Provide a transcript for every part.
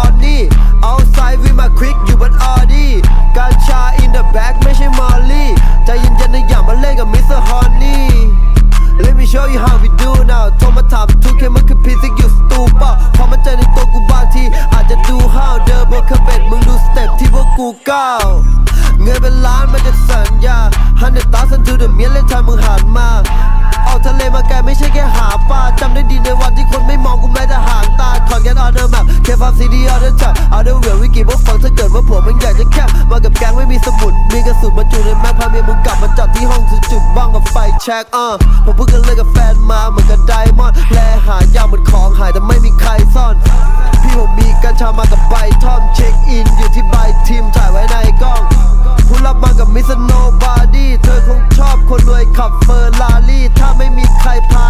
อนนี่ outside with my quick อยู่บนออดี้กาชา in the back ไม่ใช่มอลลี่ใจเย็นๆนะอย่ามาเล่นกับมิสเตอร์ฮอนนี่ Let me show you how we do now โทรมาถามทุกแค่มันคือพีซิกอยู่สตูเปล่าพอมันใจในตัวกูบางที อาจจะดูห้าวเดินบนคาเบ็ดมึงดูสเต็ปที่พวกกูก้าวเงินเป็นล้านมันจะสัญญาหันในตาสันทูเดเมียนเล่นทางมึงหันมา ออกทะเลมาไกลไม่ใช่แค่หาปลาจำได้ดีในวันที่คนไม่มอง อนแก่นออเดอร์มปเคฟาซีดีออเดอร์จับออเดอร์เวลวิกิบอกฟังถ้าเกิดว่าผัวมึงอยากจะแคบมากับแก๊งไม่มีสมุนมีกระสุนบรรจุในแม็กพาเมียมึงกลับมาจอดที่ห้องจุดจุดบ้างกับไฟแช็กอะผมเพิ่งกันเลิกกับแฟนมาเหมือนกับไดมอนด์แลหายากเหมือนของหายแต่ไม่มีใครซ่อน พี่ผมมีกัญชามากับใบทอมเช็คอินอยู่ที่ใบทีมถ่ายไว้ในกล้องผู้รับมากับมิสโนบาดี้เธอคงชอบคนรวยขับเฟอร์รารี่ถ้าไม่มีใครพา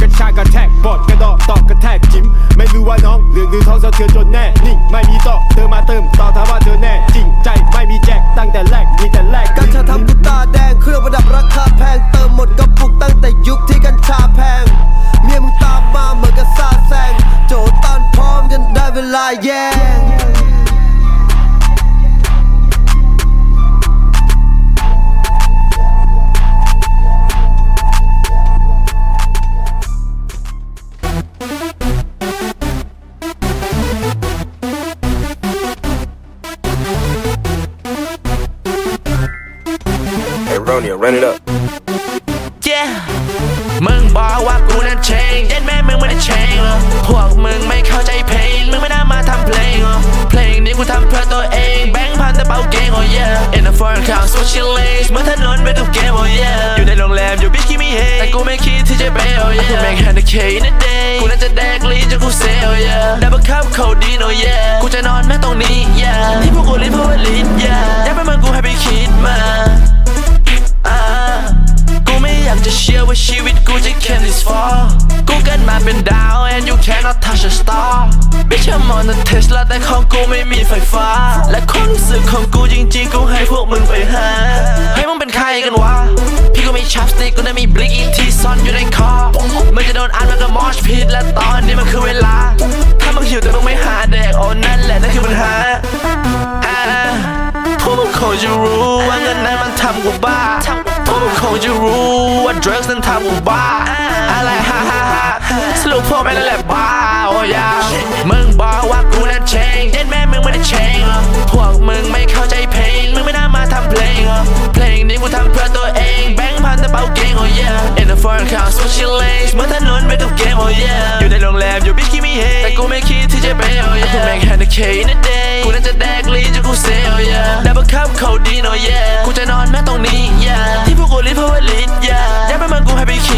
กระชากกระแทกบอดกระดอกตอกกระแทกจิ้ม ไม่รู้ว่าน้องเหลืองหรือท้องสะเทือนจนแน่ นิ่งไม่มีต่อเติมมาเติมต่อถ้าว่าเธอแน่ จริงใจไม่มีแจกตั้งแต่แรกมีแต่แรกกระชาทำกุตาแด run it up. เจ้มึงบอกว่ากูนั้นเชงเย็นแม่มึงไม่ได้เชงหรอพวกมึงไม่เข้าใจเพลงมึงไม่น่ามาทำเพลงหรอเพลงนี้กูทำเพื่อตัวเองแบงค์พันแต่เป่าเก่ง oh yeah In a foreign car switching lanes เมื่อถนนไปทุกเกม oh yeah อยู่ในโรงแรมอยู่บิ๊กคิมิเฮแต่กูไม่คิดที่จะไป oh yeah กู make 100k in a day กูน่าจะแดกลีจนกูเซ oh yeah double cup codeine oh yeah กูจะนอนแม่ตรงนี้ yeah a star Bitch I'm on a Tesla แต่ของกูไม่มีไฟฟ้า และความรู้สึกของกูจริงๆ กูให้พวกมึงไปหาเฮ้มึงเป็นใครกันวะ พี่กูมีชัปสติกกูได้มีบลิกอีที่ซ่อนอยู่ในคอมึงจะโดนอันมันก็มอชพิษและตอนนี้มันคือเวลา ถ้ามึงหิวแต่มึงไม่หาแดกโอ้นั่นแหละนั่นคือปัญหาอ่าพวกมึงคงจะรู้ว่าเงินนั้นมันทำกูบ้าพวกมึงคงจะรู้ว่า drugs นั้นทำกูบ้าอะไรฮ่าฮ่าฮ่า สรุปพวกแม่งนั่นแหละบ้าโอ้ยามึงบอกว่ากูนั้นเชงเย็นแม่มึงไม่ได้เชงพวกมึงไม่เข้าใจเพลงมึงไม่น่ามาทำเพลงเพลงนี้กูทำเพื่อตัวเองแบงค์พันแต่เป่าเก่ง oh yeah In a foreign car switching lanes เมื่อถนนไปทุกเกม oh yeah อยู่ในโรงแรมอยู่บิ๊กคิมิเฮแต่กูไม่คิดที่จะไป oh yeah กู make 100k in a day กูน่าจะแดกลีจนกูเซ oh yeah double cup codeine oh yeah กูจะนอนแม่ตรงนี้ yeah ที่พวกกูลิ้นเพราะว่าลิ้น yeah อยากเป็นมึงกูให้ไปคิด